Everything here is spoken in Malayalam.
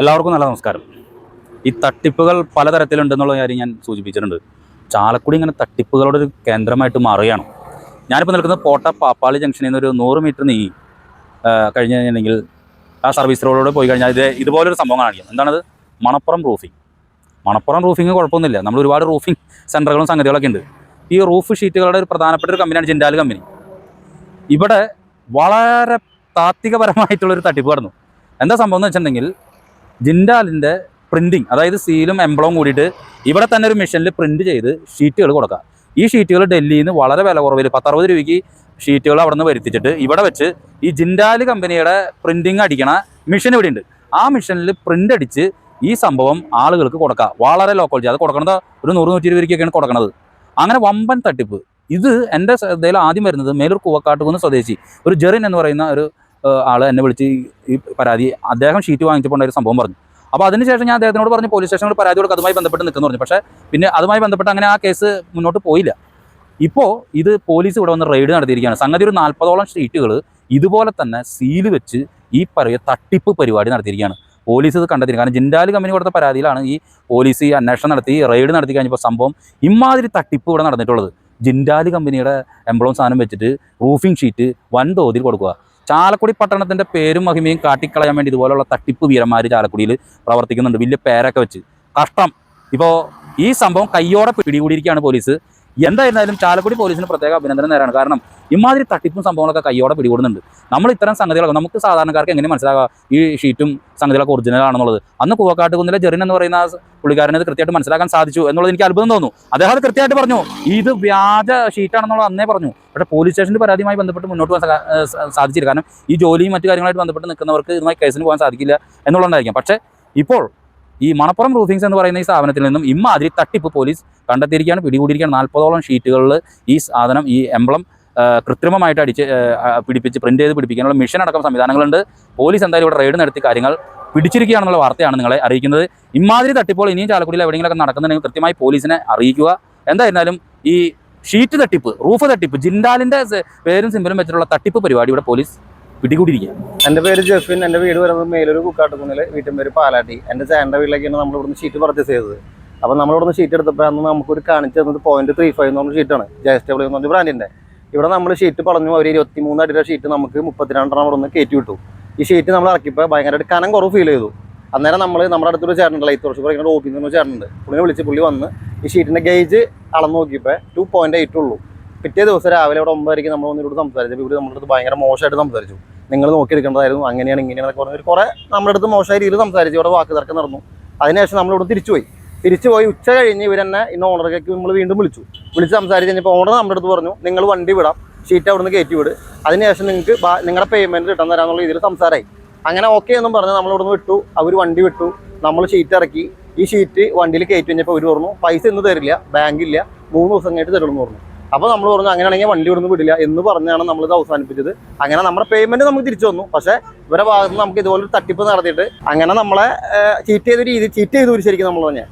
എല്ലാവർക്കും നല്ല നമസ്കാരം. ഈ തട്ടിപ്പുകൾ പലതരത്തിലുണ്ടെന്നുള്ള കാര്യം ഞാൻ സൂചിപ്പിച്ചിട്ടുണ്ട്. ചാലക്കുടി ഇങ്ങനെ തട്ടിപ്പുകളുടെ ഒരു കേന്ദ്രമായിട്ട് മാറുകയാണ്. ഞാനിപ്പോൾ നിൽക്കുന്നത് പോട്ട പാപ്പാളി ജംഗ്ഷനിൽ നിന്ന് ഒരു നൂറ് മീറ്റർ ആ, കഴിഞ്ഞ് കഴിഞ്ഞിട്ടുണ്ടെങ്കിൽ ആ സർവീസ് റോഡിലൂടെ പോയി കഴിഞ്ഞാൽ ഇത് ഇതുപോലൊരു സംഭവം കാണിക്കും. എന്താണത്? മണപ്പുറം റൂഫിംഗ് മണപ്പുറം റൂഫിംഗ് കുഴപ്പമൊന്നുമില്ല. നമ്മൾ ഒരുപാട് റൂഫിംഗ് സെന്ററുകളും സംഗതികളൊക്കെ ഉണ്ട്. ഈ റൂഫ് ഷീറ്റുകളുടെ ഒരു പ്രധാനപ്പെട്ട ഒരു കമ്പനിയാണ് ജിൻഡാൽ കമ്പനി ഇവിടെ വളരെ താത്വികപരമായിട്ടുള്ളൊരു തട്ടിപ്പ് കടന്നു. എന്താ സംഭവം എന്ന് വെച്ചിട്ടുണ്ടെങ്കിൽ ജിൻഡാലിന്റെ പ്രിന്റിങ് അതായത് സീലും എംബ്ലവും കൂടിയിട്ട് ഇവിടെ തന്നെ ഒരു മെഷീനിൽ പ്രിന്റ് ചെയ്ത് ഷീറ്റുകൾ കൊടുക്കാം. ഈ ഷീറ്റുകൾ ഡൽഹിയിൽ നിന്ന് വളരെ വില കുറവിൽ പത്തറുപത് രൂപയ്ക്ക് ഷീറ്റുകൾ അവിടെ നിന്ന് വരുത്തിച്ചിട്ട് ഇവിടെ വെച്ച് ഈ ജിൻഡാൽ കമ്പനിയുടെ പ്രിന്റിങ് അടിക്കണ മെഷീൻ ഇവിടെ ഉണ്ട് ആ മെഷീനിൽ പ്രിന്റ് അടിച്ച് ഈ സംഭവം ആളുകൾക്ക് കൊടുക്കുക വളരെ ലോ ക്വാളിറ്റി അത് കൊടുക്കണത് ഒരു നൂറ് നൂറ്റി ഇരുപത് രൂപയ്ക്കൊക്കെയാണ് കൊടുക്കണത്. അങ്ങനെ വമ്പൻ തട്ടിപ്പ്. ഇത് എന്റെ ശ്രദ്ധയിൽ ആദ്യം വരുന്നത് മേലൂർ കൂവക്കാട്ടുകുന്ന് സ്വദേശി ഒരു ജെറിൻ എന്ന് പറയുന്ന ഒരു ആൾ എന്നെ വിളിച്ച് ഈ- പരാതി അദ്ദേഹം ഷീറ്റ് വാങ്ങിച്ചപ്പോൾ ഒരു സംഭവം പറഞ്ഞു. അപ്പോൾ അതിനുശേഷം ഞാൻ അദ്ദേഹത്തിനോട് പറഞ്ഞു പോലീസ് സ്റ്റേഷനിൽ പരാതി കൊടുക്കുക അതുമായി ബന്ധപ്പെട്ട് നിൽക്കുന്നു പറഞ്ഞു. പക്ഷേ പിന്നെ അതുമായി ബന്ധപ്പെട്ട് അങ്ങനെ ആ കേസ് മുന്നോട്ട് പോയില്ല. ഇപ്പോൾ ഇത് പോലീസ് ഇവിടെ വന്ന് റെയ്ഡ് നടത്തിയിരിക്കുകയാണ്. സംഗതി ഒരു നാൽപ്പതോളം ഷീറ്റുകൾ ഇതുപോലെ തന്നെ സീൽ വെച്ച് ഈ പറയുക തട്ടിപ്പ് പരിപാടി നടത്തിയിരിക്കുകയാണ്. പോലീസ് ഇത് കണ്ടെത്തി കാരണം ജിൻഡാൽ കമ്പനി കൊടുത്ത പരാതിയിലാണ് ഈ പോലീസ് ഈ അന്വേഷണം നടത്തി റെയ്ഡ് നടത്തി കഴിഞ്ഞപ്പോൾ സംഭവം ഇമാതിരി തട്ടിപ്പ് ഇവിടെ നടന്നിട്ടുള്ളത്. ജിൻഡാൽ കമ്പനിയുടെ എംബ്ലോം സാധനം വെച്ചിട്ട് റൂഫിംഗ് ഷീറ്റ് വൻതോതിൽ കൊടുക്കുക. ചാലക്കുടി പട്ടണത്തിന്റെ പേരും മഹിമയും കാട്ടിക്കളയാൻ വേണ്ടി ഇതുപോലുള്ള തട്ടിപ്പ് വീരന്മാർ ചാലക്കുടിയിൽ പ്രവർത്തിക്കുന്നുണ്ട്. വലിയ പേരൊക്കെ വെച്ച്. കഷ്ടം. ഇപ്പോൾ ഈ സംഭവം കയ്യോടെ പിടികൂടിയിരിക്കുകയാണ് പോലീസ്. എന്തായിരുന്നാലും ചാലക്കുടി പോലീസിന് പ്രത്യേക അഭിനന്ദനം നേരാണ്. കാരണം ഇമാതിരി തട്ടിപ്പും സംഭവങ്ങളൊക്കെ കൈയോടെ പിടികൂടുന്നുണ്ട്. നമ്മൾ ഇത്തരം സംഗതികളൊക്കെ നമുക്ക് സാധാരണക്കാർക്ക് എങ്ങനെ മനസ്സിലാകാം? ഈ ഷീറ്റും സംഗതികളൊക്കെ ഒറിജിനൽ ആണെന്നുള്ളത്. അന്ന് കൂവക്കാട്ടുകുന്നിലെ ജെറിൻ എന്ന് പറയുന്ന പുള്ളിക്കാരനെ കൃത്യമായിട്ട് മനസ്സിലാക്കാൻ സാധിച്ചു എന്നുള്ളത് എനിക്ക് അത്ഭുതം തോന്നുന്നു. അദ്ദേഹം കൃത്യമായിട്ട് പറഞ്ഞു. ഇത് വ്യാജ ഷീറ്റാണെന്നുള്ളത് അന്നേ പറഞ്ഞു. പക്ഷേ പോലീസ് സ്റ്റേഷന്റെ പരാതിയുമായി ബന്ധപ്പെട്ട് മുന്നോട്ട് പോകാൻ സാധിച്ചില്ല. കാരണം ഈ ജോലിയും മറ്റു കാര്യങ്ങളായിട്ട് ബന്ധപ്പെട്ട് നിൽക്കുന്നവർക്ക് ഇതുമായി കേസിന് പോകാൻ സാധിക്കില്ല എന്നുള്ളതായിരിക്കും പക്ഷേ ഇപ്പോൾ ഈ മണപ്പുറം റൂഫിങ്സ് എന്ന് പറയുന്ന ഈ സ്ഥാപനത്തിൽ നിന്നും ഇമ്മാതിരി തട്ടിപ്പ് പോലീസ് കണ്ടെത്തിയിരിക്കുകയാണ്. പിടികൂടിയിരിക്കുകയാണ്. നാൽപ്പതോളം ഷീറ്റുകളിൽ ഈ സാധനം ഈ എംബ്ലം കൃത്രിമമായിട്ട് അടിച്ച് പിടിപ്പിച്ച് പ്രിന്റ് ചെയ്ത് പിടിപ്പിക്കാനുള്ള മിഷൻ അടക്കം സംവിധാനങ്ങളുണ്ട്. പോലീസ് എന്തായാലും ഇവിടെ റെയ്ഡ് നടത്തി കാര്യങ്ങൾ പിടിച്ചിരിക്കുകയാണെന്നുള്ള വാർത്തയാണ് നിങ്ങളെ അറിയിക്കുന്നത്. ഇമാതിരി തട്ടിപ്പോൾ ഇനിയും ചാലക്കുടിയിൽ എവിടെയെങ്കിലുമൊക്കെ നടക്കുന്നുണ്ടെങ്കിൽ കൃത്യമായി പോലീസിനെ അറിയിക്കുക. എന്തായിരുന്നാലും ഈ ഷീറ്റ് തട്ടിപ്പ് റൂഫ് തട്ടിപ്പ് ജിൻഡാലിന്റെ പേരും സിമ്പലും വെച്ചിട്ടുള്ള തട്ടിപ്പ് പരിപാടി ഇവിടെ പോലീസ് പിടികൂടിയിരിക്കുക. എന്റെ പേര് ജെഫിൻ എന്റെ വീട് വരുന്നത് മേലൊരു കുക്കാട്ടുകുന്നിൽ വീട്ടിൻ പേര് പാലാട്ടി. എന്റെ ചേട്ടന്റെ വീട്ടിലേക്കാണ് നമ്മൾ ഇവിടുന്ന് ഷീറ്റ് പർച്ചേസ് ചെയ്തത്. അപ്പോൾ നമ്മൾ ഇവിടുന്ന് ഷീറ്റ് എടുത്തപ്പോൾ അന്ന് നമുക്കൊരു കാണിച്ചു തന്നത് പോയിന്റ് ത്രീ ഫൈവ് എന്ന് പറഞ്ഞ ഷീറ്റാണ് ജെ എസ് ഡബ്ല്യൂ എന്ന് പറഞ്ഞ ബ്രാൻഡിന്റെ ഇവിടെ നമ്മൾ ഷീറ്റ് പറഞ്ഞു അവർ ഇരുപത്തി മൂന്ന് അടിയുടെ ഷീറ്റ് നമുക്ക് മുപ്പത്തിരണ്ടെണ്ണം അവിടെ നിന്ന് കയറ്റി വിട്ടു. ഈ ഷീറ്റ് നമ്മൾ ഇറക്കിയപ്പോൾ ഭയങ്കരമായിട്ട് കനം കുറവ് ഫീൽ ചെയ്തു. അന്നേരം നമ്മൾ നമ്മുടെ അടുത്തൊരു ചേട്ടനുണ്ട് ലൈറ്റ് കുറച്ച് പറയുന്ന ഓഫീസിൽ നിന്ന് ചേട്ടനുണ്ട് പുള്ളിനെ വിളിച്ച് പുള്ളി വന്ന് ഈ ഷീറ്റിന്റെ ഗേജ് അളന്ന് നോക്കിയപ്പോൾ ടു പോയിന്റ് എയ്റ്റ് ഉള്ളൂ. പിറ്റേ ദിവസം രാവിലെ അവിടെ ഒമ്പതരയ്ക്ക് നമ്മൾ വന്നിട്ട് സംസാരിച്ചു. ഇവർ നമ്മുടെ അടുത്ത് ഭയങ്കര മോശമായിട്ട് സംസാരിച്ചു. നിങ്ങൾ നോക്കിയെടുക്കേണ്ടതായിരുന്നു. അങ്ങനെയാണ് ഇങ്ങനെയാണെന്നൊക്കെ പറഞ്ഞു ഒരു കുറേ നമ്മുടെ അടുത്ത് മോശമായ രീതിയിൽ സംസാരിച്ചു. ഇവിടെ വാക്ക് തർക്കം നടന്നു. അതിനുശേഷം നമ്മളിവിടെ തിരിച്ചു പോയി. തിരിച്ചു പോയി. ഉച്ച കഴിഞ്ഞ് ഇവരെന്നെ ഇന്ന് ഓണറൊക്കെ നമ്മൾ വീണ്ടും വിളിച്ചു. വിളിച്ച് സംസാരിച്ച് കഴിഞ്ഞപ്പോൾ ഓണർ നമ്മുടെ അടുത്ത് പറഞ്ഞു നിങ്ങൾ വണ്ടി വിടാം. ഷീറ്റ് അവിടുന്ന് കയറ്റി വിട്. അതിനുശേഷം നിങ്ങൾക്ക് നിങ്ങളുടെ പേയ്മെന്റ് റിട്ടേൺ തരാമെന്നുള്ള രീതിയിൽ സംസാരമായി അങ്ങനെ ഓക്കെ എന്നും പറഞ്ഞ് നമ്മൾ ഇവിടുന്ന് വിട്ടു. അവർ വണ്ടി വിട്ടു. നമ്മൾ ഷീറ്റ് ഇറക്കി. ഈ ഷീറ്റ് വണ്ടിയിൽ കയറ്റി കഴിഞ്ഞപ്പോൾ അവർ പറഞ്ഞു പൈസ ഇന്ന് തരില്ല. ബാങ്കില്ല. മൂന്ന് ദിവസം കഴിഞ്ഞിട്ട് തരുമെന്ന് പറഞ്ഞു. അപ്പോൾ നമ്മൾ പറഞ്ഞു അങ്ങനെയാണെങ്കിൽ വണ്ടി ഇവിടുന്ന് വിടില്ല എന്ന് പറഞ്ഞാണ് നമ്മളിത് അവസാനിപ്പിച്ചത്. അങ്ങനെ നമ്മുടെ പേയ്മെന്റ് നമുക്ക് തിരിച്ചു വന്നു. പക്ഷേ ഇവരെ ഭാഗത്ത് നമുക്ക് ഇതുപോലൊരു തട്ടിപ്പ് നടത്തിയിട്ട് അങ്ങനെ നമ്മളെ ചീറ്റ് ചെയ്ത രീതി ചീറ്റ് ചെയ്തു ശരിക്കും നമ്മൾ തന്നെ